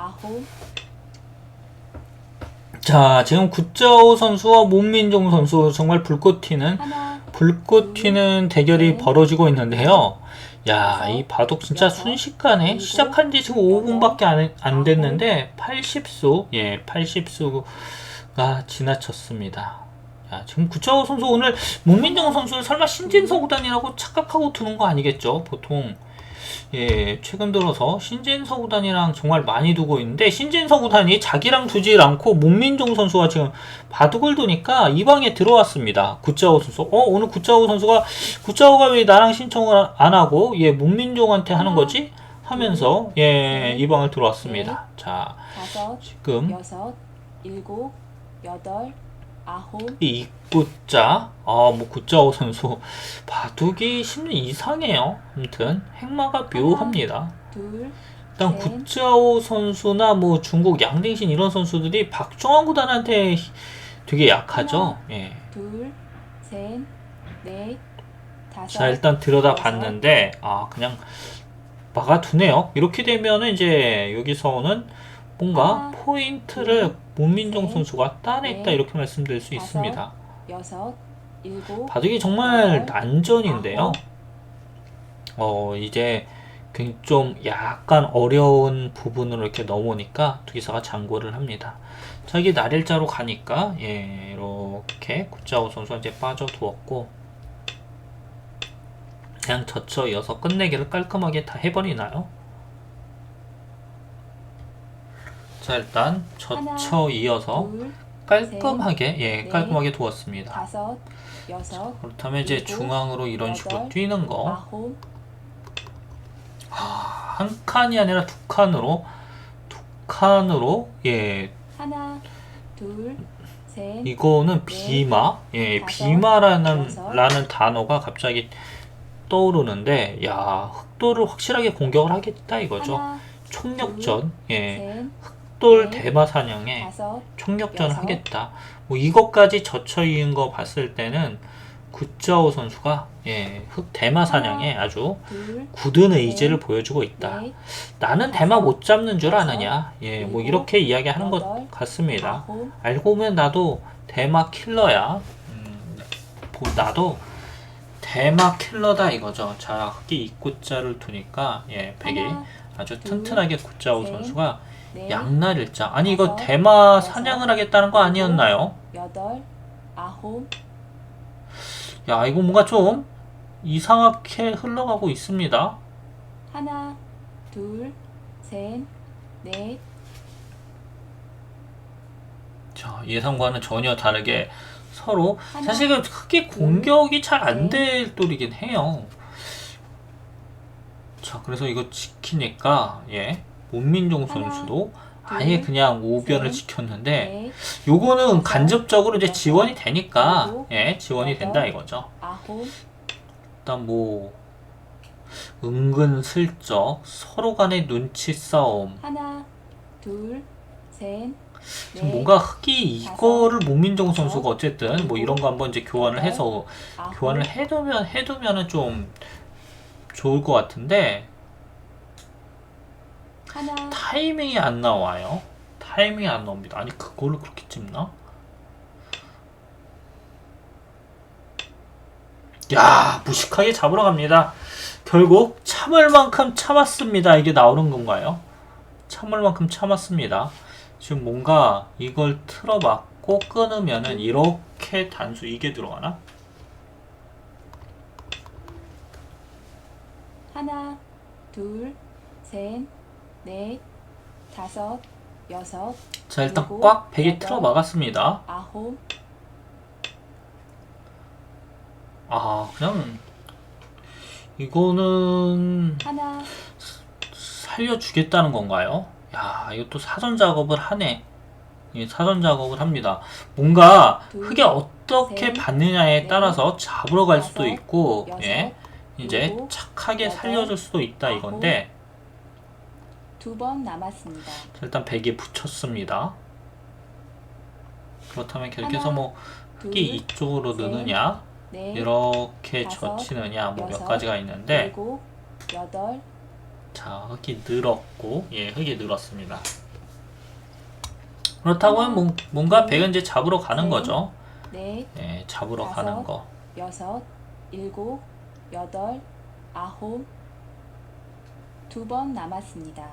아홉, 자, 지금 구자호 선수와 문민종 선수 정말 불꽃 튀는 하나, 불꽃 튀는 대결이 네. 벌어지고 있는데요. 야, 이 바둑 진짜 순식간에 시작한 지 지금 5분밖에 안, 안 됐는데 80수, 예, 80수가 지나쳤습니다. 야, 지금 구자호 선수 오늘 문민정 선수를 설마 신진서 구단이라고 착각하고 두는 거 아니겠죠? 보통 예, 최근 들어서 신진 서 구단이랑 정말 많이 두고 있는데 신진 서 구단이 자기랑 두질 않고 문민종 선수가 지금 바둑을 두니까 이 방에 들어왔습니다. 구자호 선수. 어, 오늘 구자호 선수가 구자호가 왜 나랑 신청을 안 하고 예, 문민종한테 하는 거지? 하면서 예, 이 방을 들어왔습니다. 자, 다섯, 지금 여섯, 일곱, 여덟, 아홉, 이 입구자, 아, 뭐 구자호 선수 바둑이 심리 이상해요. 아무튼 행마가 묘합니다. 둘, 일단 셋. 구자호 선수나 뭐 중국 양딩신 이런 선수들이 박정환 구단한테 되게 약하죠. 예. 둘, 셋, 넷, 다섯, 자 일단 들여다 봤는데 아 그냥 막아두네요. 이렇게 되면은 이제 여기서는 뭔가 하나, 포인트를 문민정 셋, 선수가 따냈다 넷, 이렇게 말씀드릴 수 있습니다. 여섯, 일곱, 바둑이 정말 난전인데요. 어 이제 굉- 좀 약간 어려운 부분으로 이렇게 넘어오니까 두 기사가 장고를 합니다. 자 이게 날일자로 가니까 예 이렇게 구자호 선수가 이제 빠져두었고 그냥 젖혀 이어서 끝내기를 깔끔하게 다 해버리나요? 자 일단 젖혀 이어서 둘, 깔끔하게 예 넷, 깔끔하게 두었습니다. 다섯, 여섯, 그렇다면 이제 일곱, 중앙으로 이런 식으로 여덟, 뛰는 거. 아홉, 한 칸이 아니라 두 칸으로 두 칸으로 예. 하나, 둘, 셋, 이거는 넷, 비마. 예 다섯, 비마라는 여섯. 라는 단어가 갑자기 떠오르는데 야 흑돌을 확실하게 공격을 하겠다 이거죠. 하나, 총력전. 예. 셋, 흑돌 넷, 대마 사냥에 다섯, 여섯. 하겠다 뭐 이것까지 젖혀 이은 거 봤을 때는 구자오 선수가 예 흑 대마 사냥에 아주 둘, 굳은 의지를 보여주고 있다. 넷, 나는 대마 못 잡는 줄 아느냐? 예, 뭐 이렇게 이야기하는 것 여덟, 같습니다. 아홉, 알고 보면 나도 대마 킬러야. 음, 보- 나도 대마 킬러다 이거죠. 자, 흑기 입구자를 두니까 예, 백이 하나, 아주 둘, 튼튼하게 구자오 셋, 선수가 넷, 양날일자. 아니 이거 다섯, 대마 여섯, 사냥을 하겠다는 거 아니었나요? 여덟, 아홉, 야, 이거 뭔가 좀 이상하게 흘러가고 있습니다. 하나, 둘, 셋, 넷, 자, 예상과는 전혀 다르게 서로 하나, 사실 그 크게 공격이 잘안 셋. 될 돌이긴 해요. 자, 그래서 이거 지키니까 예, 문민종 선수도 아예 둘, 그냥 오변을 셋, 지켰는데 넷, 요거는 간접적으로 이제 지원이 되니까 예, 지원이 된다 이거죠. 일단 뭐 은근슬쩍 서로 간의 눈치 싸움 하나, 둘, 셋, 지금 넷, 뭔가 흑이 이거를 여섯, 선수가 어쨌든 뭐 이런 거 한번 이제 교환을 해서 교환을 해두면 해두면은 좀 좋을 것 같은데 하나, 타이밍이 안 나와요. 타이밍이 안 나옵니다. 아니 그거를 그렇게 찝나? 야 무식하게 잡으러 갑니다. 결국 참을 만큼 참았습니다. 이게 나오는 건가요? 참을 만큼 참았습니다. 지금 뭔가 이걸 틀어막고 끊으면은 이렇게 단수 이게 들어가나? 하나, 둘, 셋, 넷, 다섯, 여섯, 자 일단 일곱, 꽉 베개 여덟. 틀어 막았습니다. 아홉, 아 그냥 이거는 하나, 살려주겠다는 건가요? 야 이것도 사전 작업을 하네. 예, 사전 작업을 합니다. 뭔가 둘, 흙에 어떻게 셋, 받느냐에 넷, 따라서 잡으러 갈 수도 다섯, 있고, 여섯, 예, 이제 일곱, 착하게 여덟, 살려줄 수도 있다 이건데 두 번 남았습니다. 자, 일단 베개 붙였습니다. 그렇다면 계속해서 하나, 뭐 흙이 둘, 이쪽으로 셋, 느느냐, 넷, 이렇게 다섯, 젖히느냐, 뭐 몇 여섯, 가지가 있는데. 일곱, 여덟, 자, 흙이 늘었고, 예, 흙이 늘었습니다. 그렇다고 하면 뭔- 뭔가 백은 이제 잡으러 가는 셋. 거죠. 넷, 예, 잡으러 다섯. 가는 거. 여섯, 일곱, 여덟, 아홉. 두 번 남았습니다.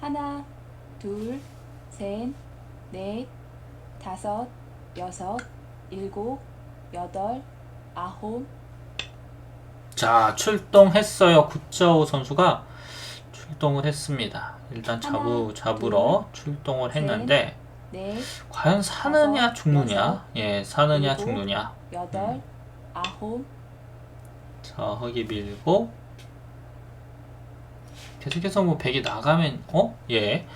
하나, 둘, 셋, 넷, 다섯, 여섯, 일곱, 여덟, 아홉. 자, 출동했어요. 구짜오 선수가 출동을 했습니다. 일단 잡으, 잡으러 출동을 셋, 했는데 넷, 과연 사느냐 다섯, 죽느냐? 여섯, 예, 사느냐 일곱. 죽느냐? 여덟, 아홉. 자, 허기 밀고 계속해서 뭐 백이 나가면 어? 예.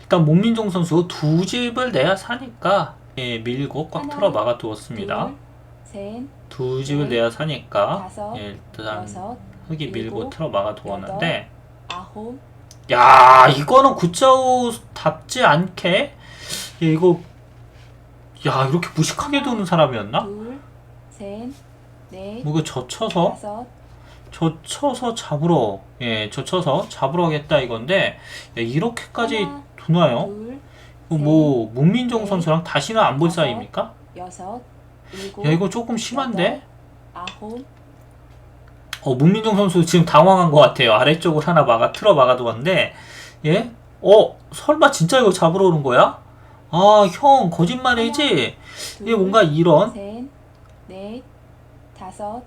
일단 문민종 선수 두 집을 내야 사니까 예, 밀고 꽉 하나, 틀어 막아 두었습니다. 둘, 셋, 두 집을 넷, 내야 사니까 다섯, 예, 일단 여섯, 흙이 밀고 일곱, 틀어 막아 두었는데 아홉. 야 이거는 구짜오답지 않게 예, 이거 야 이렇게 무식하게 두는 사람이었나? 둘, 셋, 넷, 뭐 이거 젖혀서 다섯, 젖혀서 잡으러 예 젖혀서 잡으러 하겠다 이건데 야, 이렇게까지 하나, 두나요? 둘, 이거 뭐 문민종 넷, 선수랑 다시는 안볼 다섯, 사이입니까? 여섯, 일곱, 야 이거 조금 심한데? 아홉, 어 문민종 선수 지금 당황한 것 같아요. 아래쪽을 하나 막아 틀어 막아두었는데 예? 어 설마 진짜 이거 잡으러 오는 거야? 아 형 거짓말이지? 둘, 이게 뭔가 이런 셋, 넷, 다섯,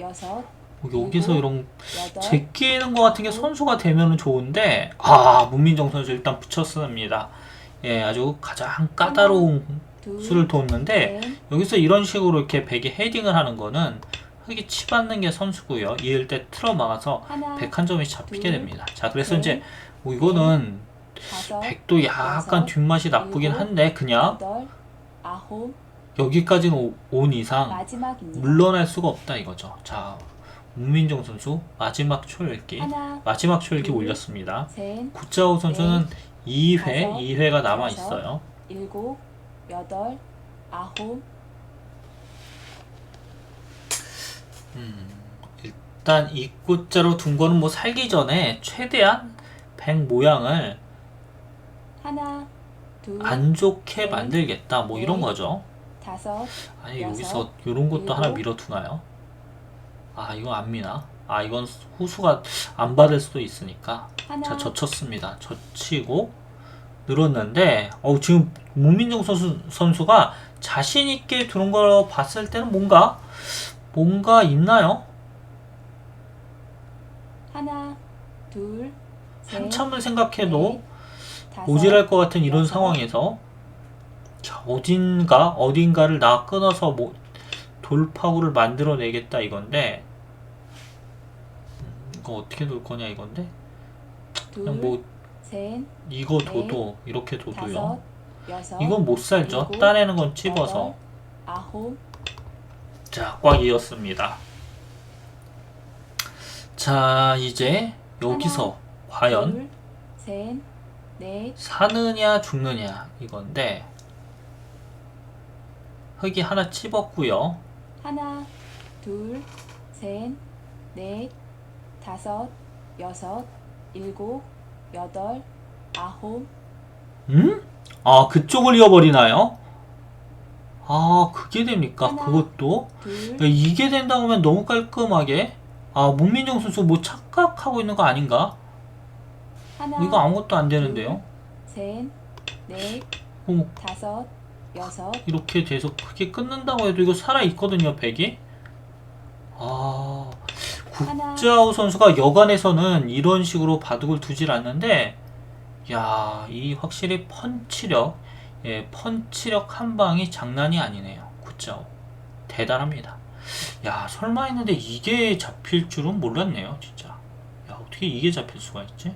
여섯, 뭐 여기서 이런 여덟, 제끼는 것 같은 게 선수가 되면은 좋은데 아 문민정 선수 일단 붙였습니다. 예 아주 가장 까다로운 둘, 수를 뒀는데 셋, 여기서 이런 식으로 이렇게 백이 헤딩을 하는 거는 흙이 치받는 게 선수고요. 이을 때 틀어 막아서 백 한 점이 잡히게 둘, 됩니다. 자 그래서 셋, 이제 뭐 이거는 백도 약간 뒷맛이 나쁘긴 한데 그냥 여기까지는 오- 온 이상. 물러날 수가 없다 이거죠. 자 문민정 선수 마지막 초읽기 하나, 마지막 초읽기 둘, 올렸습니다. 셋, 구짜오 선수는 2회, 네. 다섯, 2회가 남아 여섯, 있어요. 일곱, 여덟, 아홉, 일단 입구자로 둔 거는 뭐 살기 전에 최대한 백 모양을 하나, 둘, 안 좋게 네. 만들겠다. 뭐 이런 네. 거죠. 다섯, 아니 여섯, 여기서 이런 것도 하나 일곱. 밀어두나요? 아 이거 안 미나? 아 이건 후수가 안 받을 수도 있으니까 하나, 자 젖혔습니다. 젖히고 늘었는데 어 지금 문민정 선수 선수가 자신 있게 두는 걸 봤을 때는 뭔가 뭔가 있나요? 하나, 둘, 셋, 한참을 생각해도 넷, 다섯, 모질할 것 같은 이런 여섯, 상황에서 자 어딘가 어딘가를 나 끊어서 뭐 돌파구를 만들어내겠다 이건데 음, 이거 어떻게 놓을 거냐 이건데? 둘, 그냥 뭐 셋, 이거 둬도 이렇게 둬도요. 다섯, 여섯, 이건 못 살죠? 일곱, 따내는 건 찝어서. 여덟, 아홉, 자 꽉 이었습니다. 자 이제 여기서 과연 둘, 셋, 넷, 사느냐 죽느냐 이건데 흙이 하나 찝었고요. 하나, 둘, 셋, 넷, 다섯, 여섯, 일곱, 여덟, 아홉, 음? 아 그쪽을 이어버리나요? 아 그게 됩니까? 하나. 그것도? 둘, 야, 이게 된다고 하면 너무 깔끔하게 아 문민정 선수 뭐 착각하고 있는 거 아닌가? 하나, 이거 아무것도 안 되는데요? 셋, 넷, 어, 다섯, 여섯, 이렇게 돼서 크게 끊는다고 해도 이거 살아있거든요 백이 아 국자우 선수가 여간에서는 이런 식으로 바둑을 두질 않는데 야 이 확실히 펀치력 예 펀치력 한 방이 장난이 아니네요. 국자우. 대단합니다. 야 설마 했는데 이게 잡힐 줄은 몰랐네요 진짜. 야 어떻게 이게 잡힐 수가 있지?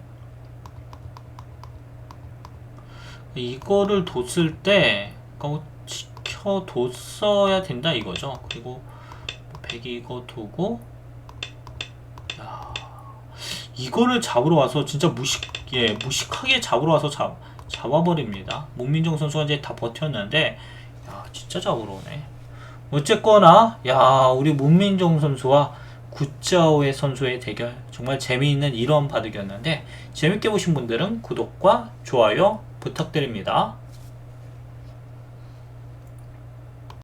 이거를 뒀을 때 그거 지켜 뒀어야 된다 이거죠. 그리고 백이 이거 두고 야 이거를 잡으러 와서 진짜 무식 예 무식하게 잡으러 와서 잡 잡아버립니다. 문민정 선수가 이제 다 버텼는데 야 진짜 잡으러 오네. 어쨌거나 야 우리 문민정 선수와 구짜오의 선수의 대결 정말 재미있는 1원 바둑이었는데 재밌게 보신 분들은 구독과 좋아요 부탁드립니다.